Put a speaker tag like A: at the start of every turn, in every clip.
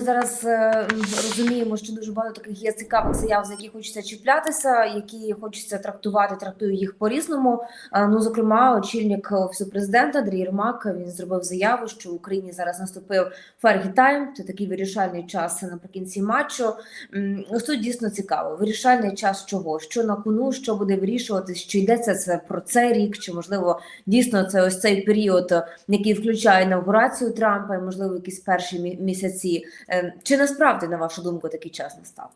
A: зараз е, розуміємо, що дуже багато таких є цікавих заяв, за які хочеться чіплятися, які хочеться трактувати, трактую їх по-різному. Е, Ну, зокрема, очільник офісу президента Андрій Єрмак він зробив заяву, що в Україні зараз наступив Фергі Тайм. Це такий вирішальний час наприкінці матчу. Ось тут дійсно цікаво. Вирішальний час чого? Що на кону, що буде вирішуватись? Чи йдеться це про цей рік? Чи можливо дійсно це ось цей період, який включає інаугурацію Трампа, і можливо якісь перші мі- місяці? Е, Чи насправді, на вашу думку, такий час настав?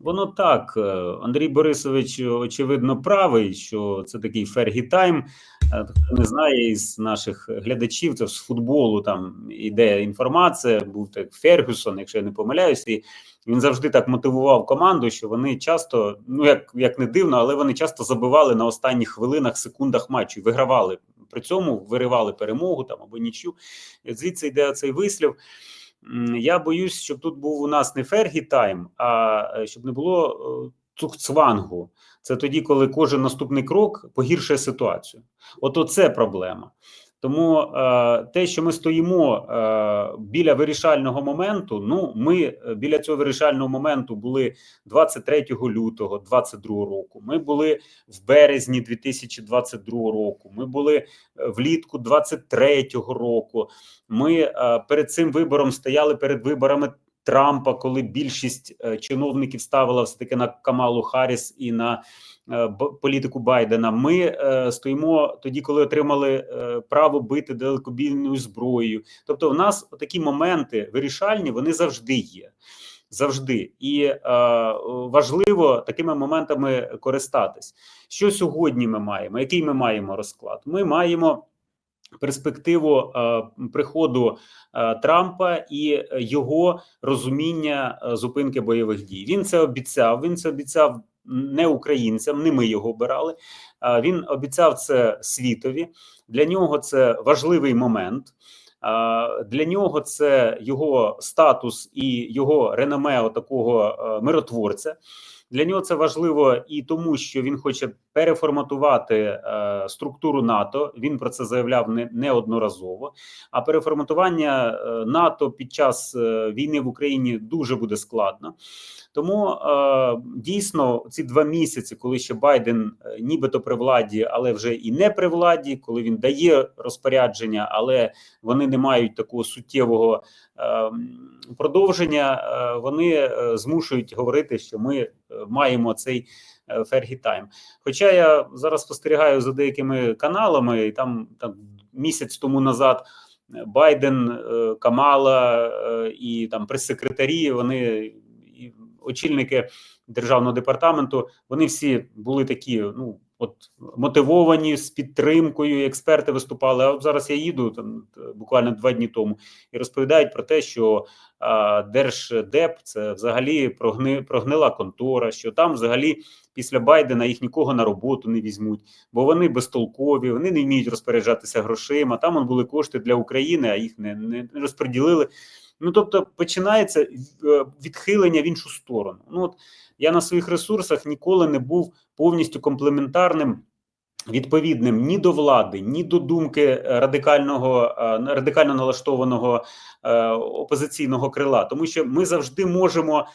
B: Воно так. Е, Андрій Борисович, очевидно, правий, що це такий фергі тайм. Е, Хто не знає із наших глядачів, це з футболу там іде інформація. Був так Фергюсон, якщо я не помиляюсь, і він завжди так мотивував команду, що вони часто, ну як, як не дивно, але вони часто забивали на останніх хвилинах, секундах матчу, вигравали. При цьому виривали перемогу там або нічю. Звідси йде цей вислів. Я боюсь, щоб тут був у нас не фергі тайм, а е, щоб не було е, цукцвангу. Це тоді, коли кожен наступний крок погіршує ситуацію. От оце проблема. Тому е, те, що ми стоїмо е, біля вирішального моменту, ну ми е, біля цього вирішального моменту були 23 лютого 2022 року. Ми були в березні 2022 року. Ми були е, влітку 23 року. Ми е, перед цим вибором стояли перед виборами Трампа, коли більшість е, чиновників ставила все таки на Камалу Харріс і на е, політику Байдена. Ми е, стоїмо тоді, коли отримали право бити далекобійною зброєю. Тобто, в нас такі моменти вирішальні, вони завжди є. Завжди і е, важливо такими моментами користатись. Що сьогодні ми маємо? Який ми маємо розклад? Ми маємо перспективу е, приходу е, Трампа і його розуміння е, зупинки бойових дій. Він це обіцяв. Він це обіцяв не українцям, не ми його обирали. Він обіцяв це світові. Для нього це важливий момент. Для нього це його статус і його реноме такого миротворця. Для нього це важливо і тому, що він хоче переформатувати е, структуру НАТО. Він про це заявляв не неодноразово. А переформатування е, НАТО під час е, війни в Україні дуже буде складно. Тому е, дійсно ці два місяці, коли ще Байден е, нібито при владі, але вже і не при владі, коли він дає розпорядження, але вони не мають такого суттєвого е, продовження, вони змушують говорити, що ми маємо цей Фергі Тайм. Хоча я зараз спостерігаю за деякими каналами, і там, там місяць тому назад Байден, Камала і там прес-секретарі, вони очільники державного департаменту, вони всі були такі, ну от мотивовані з підтримкою. Експерти виступали. А от зараз я їду там буквально два дні тому і розповідають про те, що а, Держдеп це взагалі прогни, прогнила контора, що там взагалі після Байдена їх нікого на роботу не візьмуть, бо вони безтолкові, вони не вміють розпоряджатися грошима. Там були кошти для України, а їх не, не розподілили. Ну тобто починається е, відхилення в іншу сторону. Ну от я на своїх ресурсах ніколи не був повністю комплементарним. Відповідним ні до влади, ні до думки радикального е, радикально налаштованого е, опозиційного крила, тому що ми завжди можемо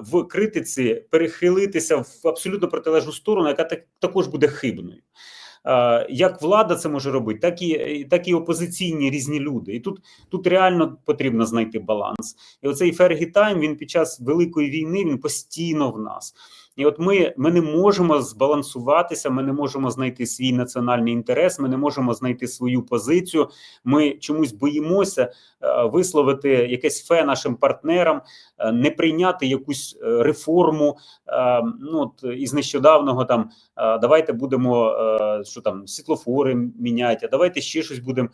B: в критиці перехилитися в абсолютно протилежну сторону, яка так також буде хибною. Е, Як влада це може робити, так і так і опозиційні різні люди. І тут тут реально потрібно знайти баланс. І оцей Фергі Тайм він під час великої війни він постійно в нас. І от ми, ми не можемо збалансуватися, ми не можемо знайти свій національний інтерес, ми не можемо знайти свою позицію. Ми чомусь боїмося е, висловити якесь фе нашим партнерам, е, не прийняти якусь реформу. Ну от із нещодавного там давайте будемо що там світлофори міняти, а давайте ще щось будемо.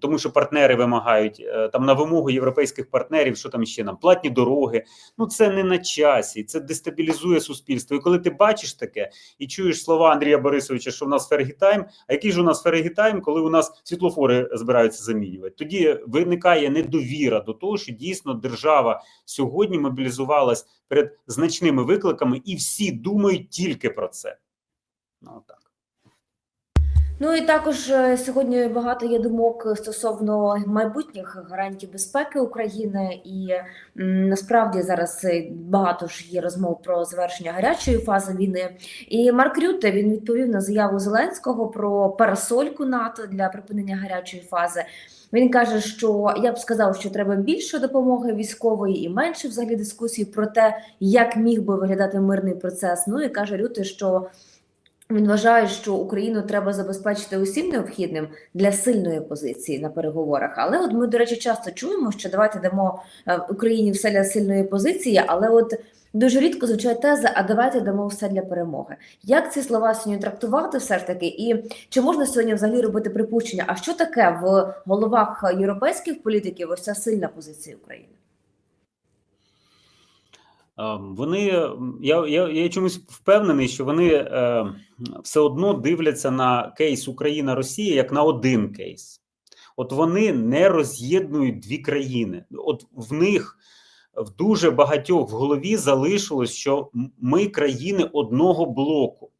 B: Тому що партнери вимагають е, там на вимогу європейських партнерів, що там ще нам платні дороги. Ну це не на часі, це дестабілізує суспільство. І коли ти бачиш таке і чуєш слова Андрія Борисовича, що в нас фергітайм, а який ж у нас фергітайм, коли у нас світлофори збираються замінювати? Тоді виникає недовіра до того, що дійсно держава сьогодні мобілізувалась перед значними викликами, і всі думають тільки про це. Ну так.
A: Ну і також е, сьогодні багато є думок стосовно майбутніх гарантій безпеки України, і насправді зараз е, багато ж є розмов про завершення гарячої фази війни. І Марк Рютте він відповів на заяву Зеленського про парасольку НАТО для припинення гарячої фази. Він каже, що я б сказав, що треба більше допомоги військової і менше взагалі дискусій про те, як міг би виглядати мирний процес. Ну і каже Рютте, що він вважає, що Україну треба забезпечити усім необхідним для сильної позиції на переговорах. Але от ми, до речі, часто чуємо, що давайте дамо е, Україні все для сильної позиції, але от дуже рідко звучає теза, а давайте дамо все для перемоги. Як ці слова сьогодні трактувати все ж таки? І чи можна сьогодні взагалі робити припущення? А що таке в головах європейських політиків ось ця сильна позиція України?
B: А, Вони я, я, я чомусь впевнений, що вони е, все одно дивляться на кейс Україна-Росія як на один кейс. От вони не роз'єднують дві країни. От в них в дуже багатьох в голові залишилось, що ми країни одного блоку,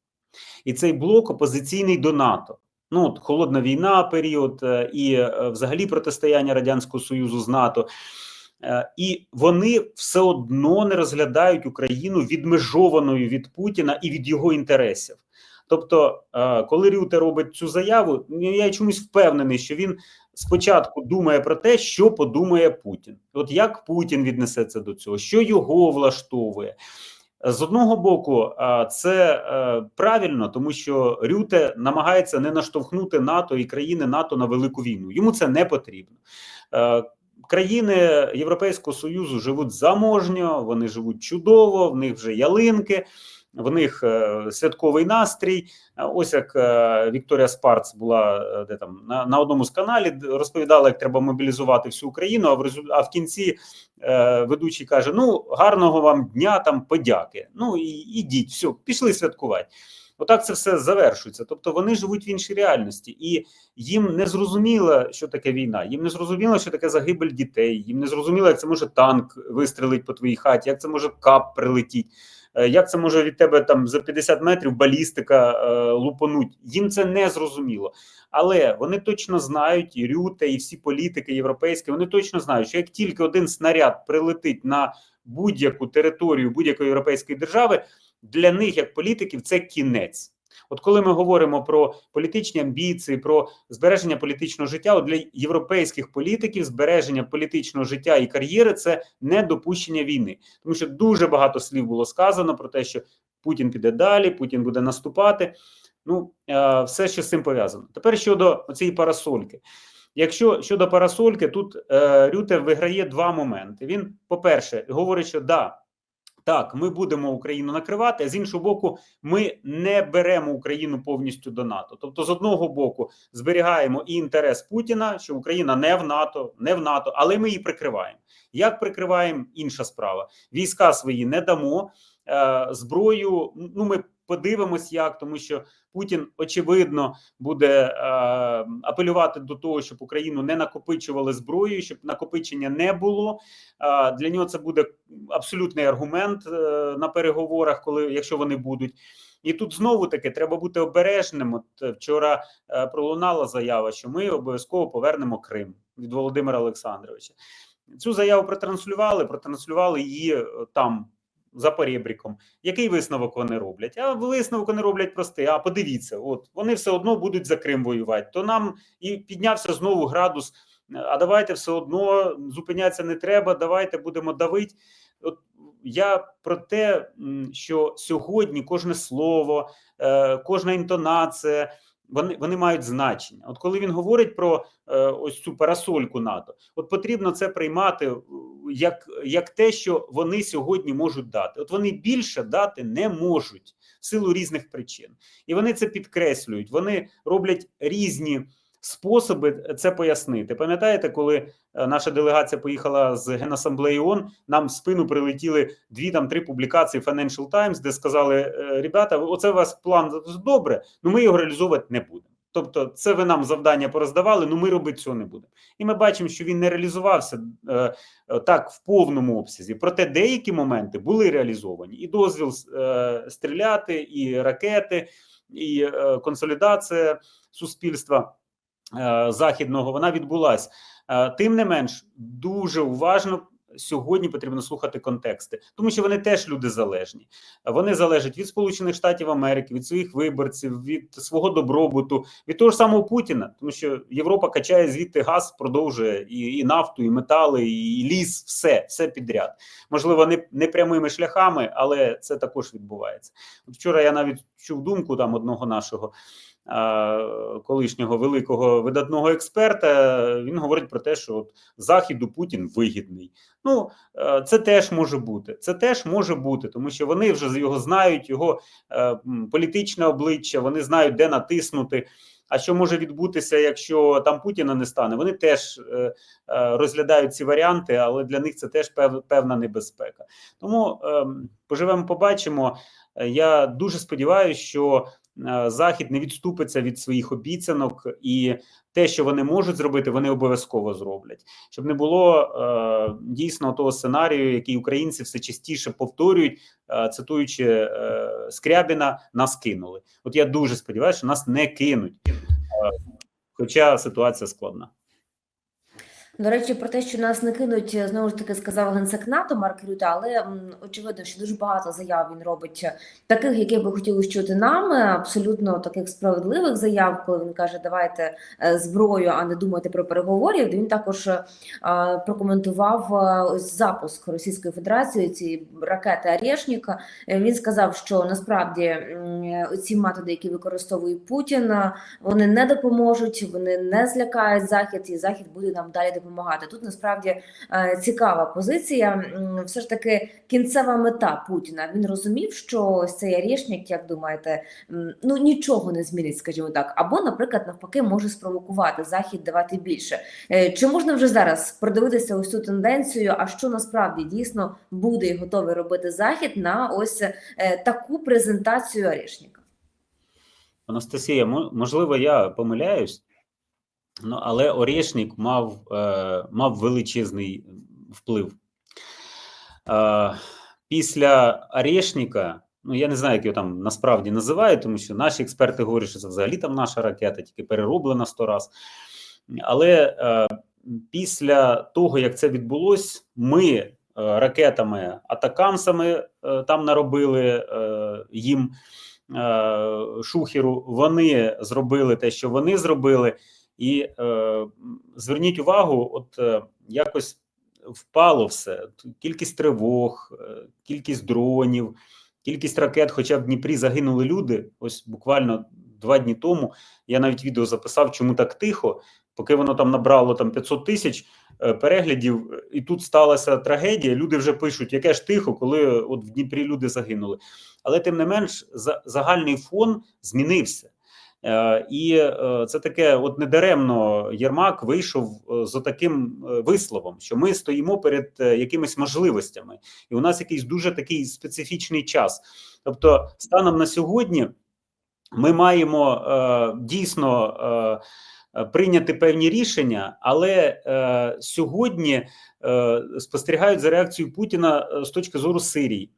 B: і цей блок опозиційний до НАТО. Ну, от холодна війна, період е, і е, взагалі протистояння Радянського Союзу з НАТО. Е, І вони все одно не розглядають Україну відмежованою від Путіна і від його інтересів. Тобто, е, коли Рюте робить цю заяву, ну, я чомусь впевнений, що він спочатку думає про те, що подумає Путін. От як Путін віднесеться до цього, що його влаштовує. З одного боку, це е, правильно, тому що Рюте намагається не наштовхнути НАТО і країни НАТО на велику війну. Йому це не потрібно. Країни Європейського Союзу живуть заможньо, вони живуть чудово, в них вже ялинки, в них е, святковий настрій. Ось як е, Вікторія Спарц була е, де там на, на одному з каналів, розповідала, як треба мобілізувати всю Україну. А в резу- а в кінці е, ведучий каже: Ну, гарного вам дня там подяки. Ну і ідіть, все, пішли святкувати. Отак це все завершується. Тобто вони живуть в іншій реальності, і їм не зрозуміло, що таке війна. Їм не зрозуміло, що таке загибель дітей. Їм не зрозуміло, як це може танк вистрелити по твоїй хаті, як це може кап прилетіти, е, як це може від тебе там за 50 метрів балістика е, лупануть. Їм це не зрозуміло. Але вони точно знають, і Рюте, і всі політики європейські, вони точно знають, що як тільки один снаряд прилетить на будь-яку територію будь-якої європейської держави, для них, як політиків, це кінець. От коли ми говоримо про політичні амбіції, про збереження політичного життя, от для європейських політиків збереження політичного життя і кар'єри це недопущення війни, тому що дуже багато слів було сказано про те, що Путін піде далі, Путін буде наступати. Ну, е, все, що з цим пов'язано. Тепер щодо цієї парасольки. Якщо щодо парасольки, тут е, Рюте виграє два моменти. Він, по-перше, говорить, що да, так, ми будемо Україну накривати, а з іншого боку, ми не беремо Україну повністю до НАТО. Тобто, з одного боку, зберігаємо і інтерес Путіна, що Україна не в НАТО, не в НАТО, але ми її прикриваємо. Як прикриваємо інша справа? Війська свої не дамо. Е, зброю, ну ми подивимось, як тому, що Путін очевидно буде е, апелювати до того, щоб Україну не накопичували зброю, щоб накопичення не було. Е, для нього це буде абсолютний аргумент е, на переговорах, коли якщо вони будуть. І тут знову таки треба бути обережним. От е, вчора е, пролунала заява, що ми обов'язково повернемо Крим від Володимира Олександровича. Цю заяву протранслювали, протранслювали її е, там за перебріком. Який висновок вони роблять? А висновок вони роблять простий. А подивіться, от вони все одно будуть за Крим воювати. То нам і піднявся знову градус. А давайте все одно зупинятися не треба. Давайте будемо давити. От я про те, що сьогодні кожне слово, е, кожна інтонація. Вони вони мають значення. От коли він говорить про е, ось цю парасольку НАТО, от потрібно це приймати е, як, як те, що вони сьогодні можуть дати. От вони більше дати не можуть в силу різних причин, і вони це підкреслюють. Вони роблять різні способи це пояснити. Пам'ятаєте, коли е, наша делегація поїхала з Генасамблеї ООН, нам в спину прилетіли дві там три публікації Financial Times, де сказали: «Е, ребята, оце у вас план добре, але ми його реалізовувати не будемо. Тобто, це ви нам завдання пороздавали, ну ми робити цього не будемо. І ми бачимо, що він не реалізувався е, е, так в повному обсязі. Проте деякі моменти були реалізовані: і дозвіл е, стріляти, і ракети, і е, консолідація суспільства західного вона відбулась. Е, Тим не менш, дуже уважно сьогодні потрібно слухати контексти, тому що вони теж люди залежні. Вони залежать від Сполучених Штатів Америки, від своїх виборців, від свого добробуту, від того ж самого Путіна, тому що Європа качає звідти газ, продовжує і, і нафту, і метали, і ліс, все, все підряд. Можливо, не, не прямими шляхами, але це також відбувається. Вчора я навіть чув думку там одного нашого колишнього великого видатного експерта. Він говорить про те, що от заходу Путін вигідний. Ну е, це теж може бути. Це теж може бути, тому що вони вже його знають, його е, політичне обличчя, вони знають, де натиснути. А що може відбутися, якщо там Путіна не стане? Вони теж е, е, розглядають ці варіанти, але для них це теж певна небезпека. Тому е, поживемо, побачимо. Е, Я дуже сподіваюся, що е, Захід не відступиться від своїх обіцянок, і те, що вони можуть зробити, вони обов'язково зроблять, щоб не було е, дійсно того сценарію, який українці все частіше повторюють, е, цитуючи е, Скрябіна, нас кинули. От я дуже сподіваюся, що нас не кинуть, е, хоча ситуація складна.
A: До речі, про те, що нас не кинуть, знову ж таки сказав генсек НАТО Марк Рюта, але очевидно, що дуже багато заяв він робить таких, яких би хотілося чути нам, е, абсолютно таких справедливих заяв, коли він каже, давайте е, зброю, а не думайте про переговорів. Він також е, прокоментував е, ось запуск Російської Федерації цієї ракети Арєшніка. Е, Він сказав, що насправді ці методи, які використовує Путін, е, вони не допоможуть, вони не злякають захід, і захід буде нам далі допомагати. Тут насправді е, цікава позиція. Все ж таки кінцева мета Путіна. Він розумів, що ось цей Арєшнік, як думаєте, ну нічого не змінить, скажімо так, або, наприклад, навпаки, може спровокувати захід давати більше. Е, Чи можна вже зараз продивитися ось цю тенденцію? А що насправді дійсно буде і готовий робити захід на ось е, таку презентацію Арєшніка?
B: Анастасія, мо- можливо, я помиляюсь, ну, але Орєшнік мав, е, мав величезний вплив. Е, після Орєшніка, ну я не знаю, як його там насправді називають, тому що наші експерти говорять, що це взагалі там наша ракета, тільки перероблена сто раз. Але е, після того, як це відбулось, ми е, ракетами Атакамсами е, там наробили е, їм е, шухеру. Вони зробили те, що вони зробили, і е, зверніть увагу, от е, якось впало все. Кількість тривог, е, кількість дронів, кількість ракет. Хоча в Дніпрі загинули люди. Ось буквально два дні тому я навіть відео записав, чому так тихо. Поки воно там набрало там 500 тисяч е, переглядів, е, і тут сталася трагедія. Люди вже пишуть, яке ж тихо, коли от в Дніпрі люди загинули. Але тим не менш, за, загальний фон змінився. Е, і е, це таке, от недаремно Єрмак вийшов е, з таким висловом, що ми стоїмо перед якимись можливостями, і у нас якийсь дуже такий специфічний час. Тобто, станом на сьогодні ми маємо дійсно прийняти певні рішення, але сьогодні спостерігають за реакцією Путіна з точки зору Сирії.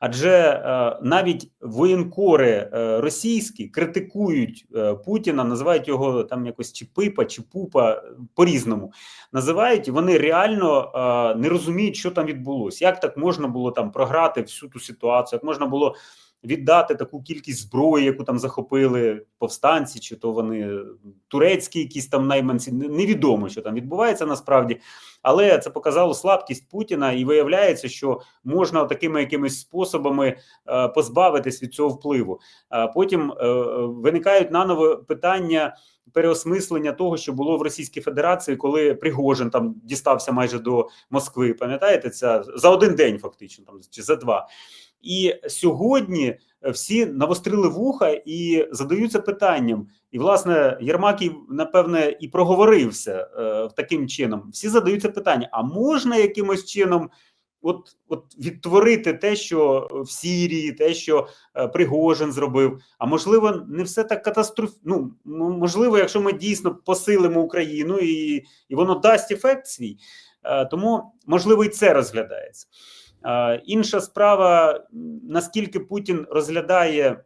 B: Адже е, навіть воєнкори е, російські критикують е, Путіна, називають його там якось чи пипа, чи пупа по-різному. Називають вони реально не розуміють, що там відбулося. Як так можна було там програти всю ту ситуацію? Як можна було віддати таку кількість зброї, яку там захопили повстанці, чи то вони турецькі, якісь там найманці? Невідомо, що там відбувається насправді. Але це показало слабкість Путіна, і виявляється, що можна такими якимись способами е, позбавитись від цього впливу. А потім е, виникають наново питання переосмислення того, що було в Російській Федерації, коли Пригожин там дістався майже до Москви. Пам'ятаєте, це за один день, фактично, там чи за два. І сьогодні всі навострили вуха і задаються питанням. І, власне, Єрмаків, напевне, і проговорився е, таким чином. Всі задаються питання: а можна якимось чином от, от відтворити те, що в Сірії, те, що е, Пригожин зробив? А можливо, не все так катастроф... Ну, можливо, якщо ми дійсно посилимо Україну і, і воно дасть ефект свій, е, тому можливо і це розглядається. Інша справа, наскільки Путін розглядає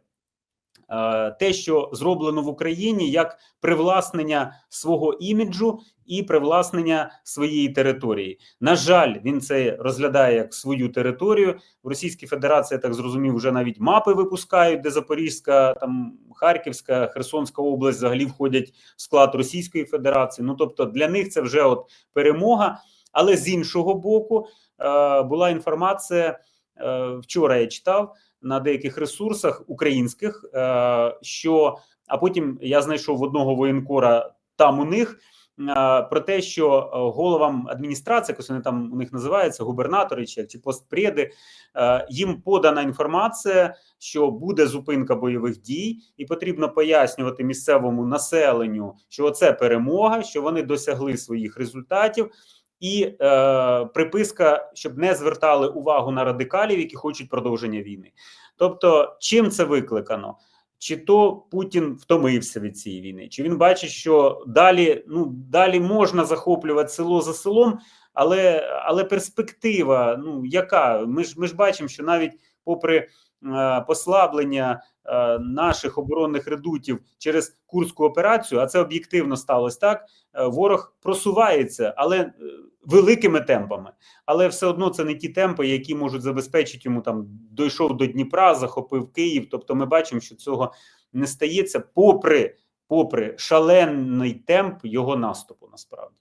B: те, що зроблено в Україні, як привласнення свого іміджу і привласнення своєї території. На жаль, він це розглядає як свою територію. В Російській Федерації я так зрозумів, вже навіть мапи випускають, де Запорізька, там Харківська, Херсонська область взагалі входять в склад Російської Федерації. Ну тобто для них це вже от перемога. Але з іншого боку, е, була інформація е, вчора. Я читав на деяких ресурсах українських, е, що а потім я знайшов одного воєнкора там у них. Про те, що головам адміністрації, якось вони там у них називаються губернатори чи, чи постпреди, їм подана інформація, що буде зупинка бойових дій, і потрібно пояснювати місцевому населенню, що це перемога, що вони досягли своїх результатів, і е, приписка, щоб не звертали увагу на радикалів, які хочуть продовження війни. Тобто, чим це викликано? Чи то Путін втомився від цієї війни, чи він бачить, що далі ну далі можна захоплювати село за селом, але але перспектива, ну яка? Ми ж ми ж бачимо, що навіть попри послаблення е, наших оборонних редутів через курську операцію, а це об'єктивно сталося так. е, Ворог просувається, але е, великими темпами, але все одно це не ті темпи, які можуть забезпечити йому там дійшов до Дніпра, захопив Київ. Тобто, ми бачимо, що цього не стається, попри попри шалений темп його наступу, насправді.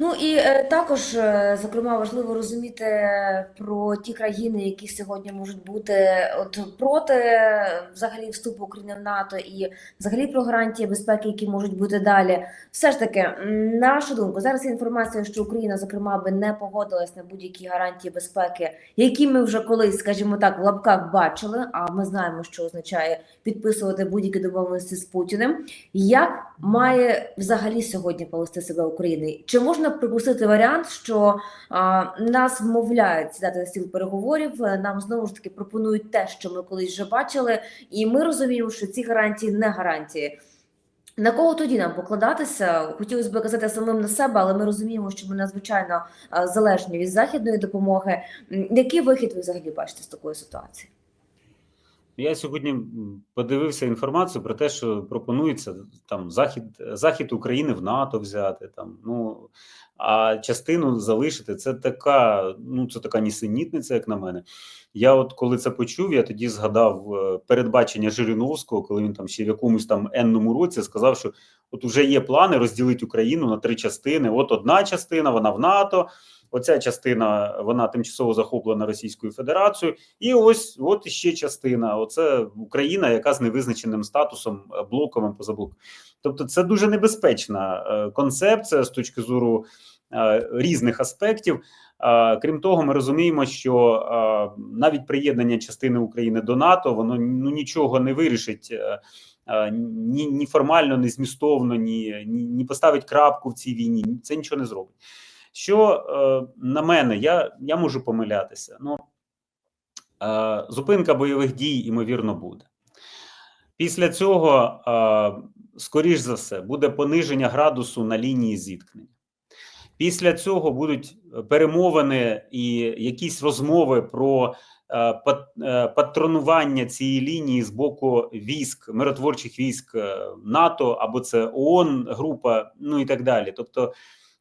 A: Ну і е, також, е, зокрема, важливо розуміти про ті країни, які сьогодні можуть бути от проти е, взагалі вступу України в НАТО і взагалі про гарантії безпеки, які можуть бути далі. Все ж таки, нашу думку, зараз є інформація, що Україна, зокрема, би не погодилась на будь-які гарантії безпеки, які ми вже колись, скажімо так, в лапках бачили. А ми знаємо, що означає підписувати будь-які домовленості з Путіним. Як має взагалі сьогодні повести себе Україна? Чи можна припустити варіант, що а, нас вмовляють сідати стіл переговорів? е, Нам знову ж таки пропонують те, що ми колись вже бачили, і ми розуміємо, що ці гарантії не гарантії. На кого тоді нам покладатися? Хотілося б казати самим на себе, але ми розуміємо, що ми надзвичайно залежні від західної допомоги. Який вихід ви взагалі бачите з такої ситуації?
B: Я сьогодні подивився інформацію про те, що пропонується там захід захід України в НАТО взяти там. Ну а частину залишити. Це така, ну це така нісенітниця, як на мене. Я, от коли це почув, я тоді згадав е, передбачення Жириновського, коли він там ще в якомусь там енному році сказав, що от уже є плани розділити Україну на три частини. От одна частина, вона в НАТО. Оця частина вона тимчасово захоплена Російською Федерацією, і ось от іще частина. Оце Україна, яка з невизначеним статусом е, блоковим позаблок. Тобто, це дуже небезпечна е, концепція з точки зору різних аспектів. Е, Крім того, ми розуміємо, що е, навіть приєднання частини України до НАТО воно ну нічого не вирішить. е, е, Ні, ні формально, ні змістовно, ні, ні, ні поставить крапку в цій війні. Це нічого не зробить. Що е, на мене, я, я можу помилятися. Ну, е, зупинка бойових дій, ймовірно, буде. Після цього, е, скоріш за все, буде пониження градусу на лінії зіткнення. Після цього будуть перемовини і якісь розмови про е, е, патронування цієї лінії з боку військ, миротворчих військ е, НАТО або це ООН група, ну і так далі. Тобто,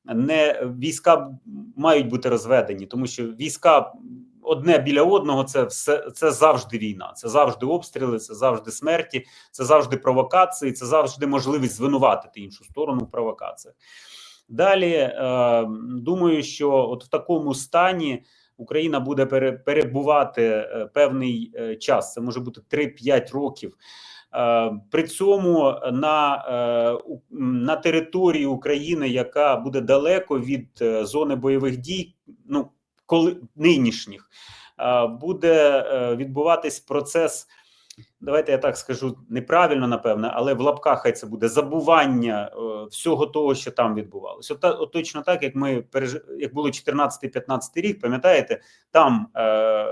B: не війська мають бути розведені, тому що війська одне біля одного це все це завжди війна, це завжди обстріли, це завжди смерті, це завжди провокації, це завжди можливість звинуватити іншу сторону в провокаціях. Далі е, думаю, що от в такому стані Україна буде пере, перебувати е, певний е, час. Це може бути 3-5 років. Е, При цьому на, е, на території України, яка буде далеко від зони бойових дій, ну коли нинішніх, буде відбуватись процес. Давайте я так скажу неправильно, напевне, але в лапках хай це буде забування е, всього того, що там відбувалося. От, от точно так, як ми переж... як було 14-15 рік, пам'ятаєте, там е,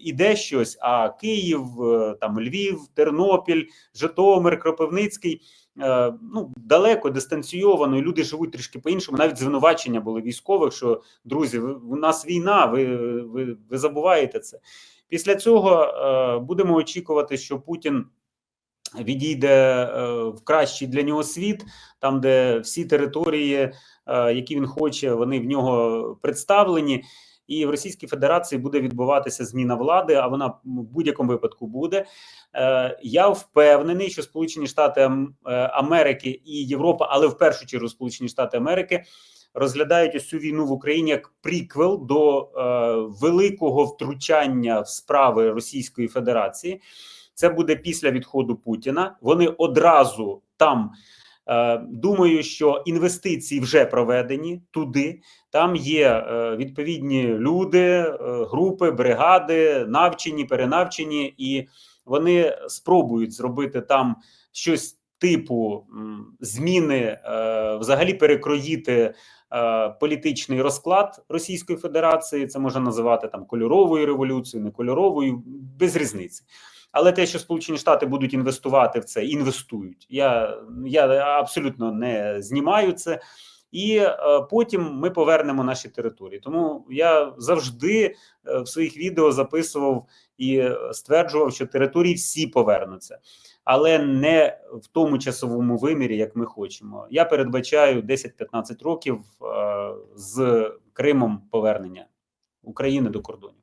B: іде щось, а Київ, е, там Львів, Тернопіль, Житомир, Кропивницький. е, Ну, далеко дистанційовано, і люди живуть трішки по-іншому. Навіть звинувачення були військових, що друзі, у нас війна, ви, ви, ви забуваєте це. Після цього е, будемо очікувати, що Путін відійде е, в кращий для нього світ, там, де всі території, е, які він хоче, вони в нього представлені. І в Російській Федерації буде відбуватися зміна влади, а вона в будь-якому випадку буде. Я впевнений, що Сполучені Штати Америки і Європа, але в першу чергу Сполучені Штати Америки розглядають ось цю війну в Україні як приквел до е, великого втручання в справи Російської Федерації. Це буде після відходу Путіна. Вони одразу там. е, Думаю, що інвестиції вже проведені туди. Там є е, відповідні люди, е, групи, бригади, навчені, перенавчені, і вони спробують зробити там щось типу зміни, взагалі перекроїти політичний розклад Російської Федерації. Це можна називати там кольоровою революцією, не кольоровою, без різниці. Але те, що Сполучені Штати будуть інвестувати в це, інвестують. Я, я абсолютно не знімаю це. І е, потім ми повернемо наші території. Тому я завжди е, в своїх відео записував і е, стверджував, що території всі повернуться, але не в тому часовому вимірі, як ми хочемо. Я передбачаю 10-15 років е, з Кримом повернення України до кордонів.